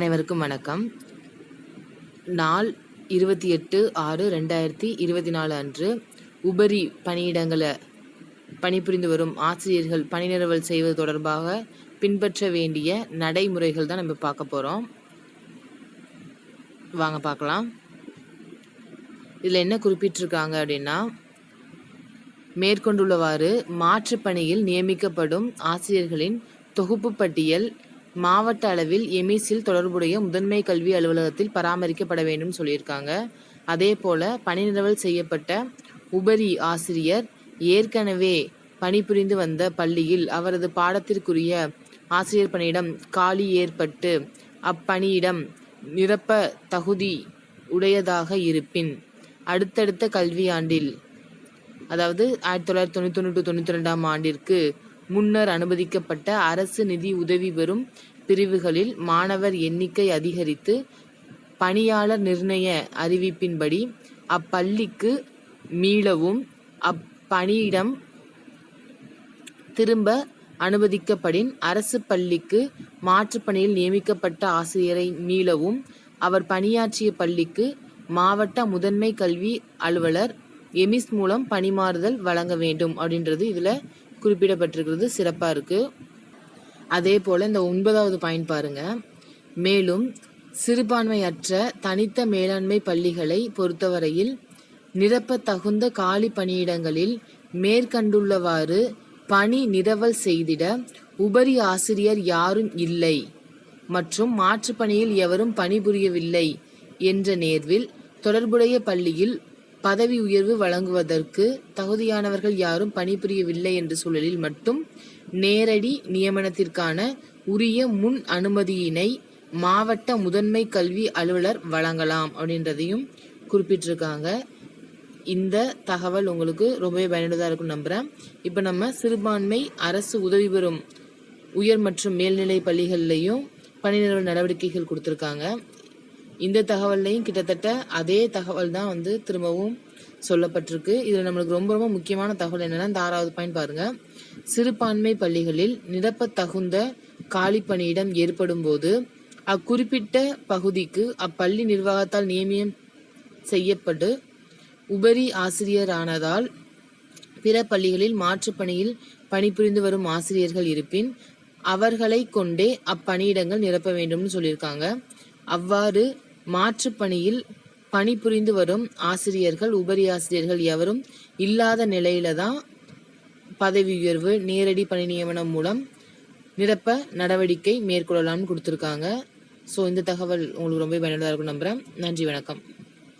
அனைவருக்கும் வணக்கம். நாள் இருபத்தி எட்டு ஆறு ரெண்டாயிரத்தி இருபத்தி நாலு அன்று உபரி பணியிடங்களை பணிபுரிந்து வரும் ஆசிரியர்கள் பணி நிறுவல் செய்வது தொடர்பாக பின்பற்ற வேண்டிய நடைமுறைகள் தான் நம்ம பார்க்க போகிறோம் வாங்க பார்க்கலாம். இதில் என்ன குறிப்பிட்டிருக்காங்க அப்படின்னா மேற்கொண்டுள்ளவாறு மாற்றுப் பணியில் நியமிக்கப்படும் ஆசிரியர்களின் தொகுப்பு பட்டியல் மாவட்ட அளவில் எமிஸில் தொடர்புடைய முதன்மை கல்வி அலுவலகத்தில் பராமரிக்கப்பட வேண்டும் சொல்லியிருக்காங்க. அதே போல பணிநிரவல் செய்யப்பட்ட உபரி ஆசிரியர் ஏற்கனவே பணிபுரிந்து வந்த பள்ளியில் அவரது பாடத்திற்குரிய ஆசிரியர் பணியிடம் காலி ஏற்பட்டு அப்பணியிடம் நிரப்ப தகுதி உடையதாக இருப்பின் அடுத்தடுத்த கல்வியாண்டில் அதாவது ஆயிரத்தி தொள்ளாயிரத்தி தொண்ணூற்றி ஒன்று டு ரெண்டாம் ஆண்டிற்கு முன்னர் அனுமதிக்கப்பட்ட அரசு நிதி உதவி பெறும் பிரிவுகளில் மாணவர் எண்ணிக்கை அதிகரித்து பணியாளர் நிர்ணய அறிவிப்பின்படி அப்பள்ளிக்கு மீளவும் அப்பணியிடம் திரும்ப அனுமதிக்கப்படின் அரசு பள்ளிக்கு மாற்றுப் பணியில் நியமிக்கப்பட்ட ஆசிரியரை மீளவும் அவர் பணியாற்றிய பள்ளிக்கு மாவட்ட முதன்மை கல்வி அலுவலர் எமிஸ் மூலம் பணிமாறுதல் வழங்க வேண்டும் அப்படின்றது இதில் குறிப்பிடப்பட்டிருக்கிறது. சிறப்பாக இருக்குது அதே போல் இந்த ஒன்பதாவது பாயிண்ட் பாருங்கள் மேலும் சிறுபான்மையற்ற தனித்த மேலாண்மை பள்ளிகளை பொறுத்தவரையில் நிரப்ப தகுந்த காலி பணியிடங்களில் மேற்கண்டுள்ளவாறு பணி நிரவல் செய்திட உபரி ஆசிரியர் யாரும் இல்லை. மற்றும் மாற்றுப் பணியில் எவரும் பணிபுரியவில்லை என்ற நேர்வில் தொடர்புடைய பள்ளியில் பதவி உயர்வு வழங்குவதற்கு தகுதியானவர்கள் யாரும் பணிபுரியவில்லை என்ற சூழலில் மட்டும் நேரடி நியமனத்திற்கான உரிய முன் அனுமதியினை மாவட்ட முதன்மை கல்வி அலுவலர் வழங்கலாம் அப்படின்றதையும் குறிப்பிட்டிருக்காங்க. இந்த தகவல் உங்களுக்கு ரொம்பவே பயனுள்ளதாக இருக்கும் நம்புகிறேன் இப்போ நம்ம சிறுபான்மை அரசு உதவி பெறும் உயர் மற்றும் மேல்நிலை பள்ளிகள்லையும் பணி நிறுவன நடவடிக்கைகள் கொடுத்துருக்காங்க. இந்த தகவல்லையும் கிட்டத்தட்ட அதே தகவல் தான் வந்து திரும்பவும் சொல்லப்பட்டிருக்கு. இதில் நம்மளுக்கு ரொம்ப ரொம்ப முக்கியமான தகவல் என்னன்னா இந்த ஆறாவது பாயிண்ட் பாருங்க. சிறுபான்மை பள்ளிகளில் நிரப்ப தகுந்த காலி பணியிடம் ஏற்படும் போது அக்குறிப்பிட்ட பகுதிக்கு அப்பள்ளி நிர்வாகத்தால் நியமியம் செய்யப்பட்டு உபரி ஆசிரியரானதால் பிற பள்ளிகளில் மாற்றுப் பணியில் பணிபுரிந்து வரும் ஆசிரியர்கள் இருப்பின் அவர்களை கொண்டே அப்பணியிடங்கள் நிரப்ப வேண்டும்னு சொல்லியிருக்காங்க. அவ்வாறு மாற்றுப் பணியில் பணிபுரிந்து வரும் ஆசிரியர்கள் உபரி ஆசிரியர்கள் எவரும் இல்லாத நிலையில தான் பதவி உயர்வு நேரடி பணி நியமனம் மூலம் நிரப்ப நடவடிக்கை மேற்கொள்ளலாம்னு கொடுத்துருக்காங்க. ஸோ இந்த தகவல் உங்களுக்கு ரொம்ப பயனுள்ளதாக இருக்கும் நம்புகிறேன் நன்றி வணக்கம்.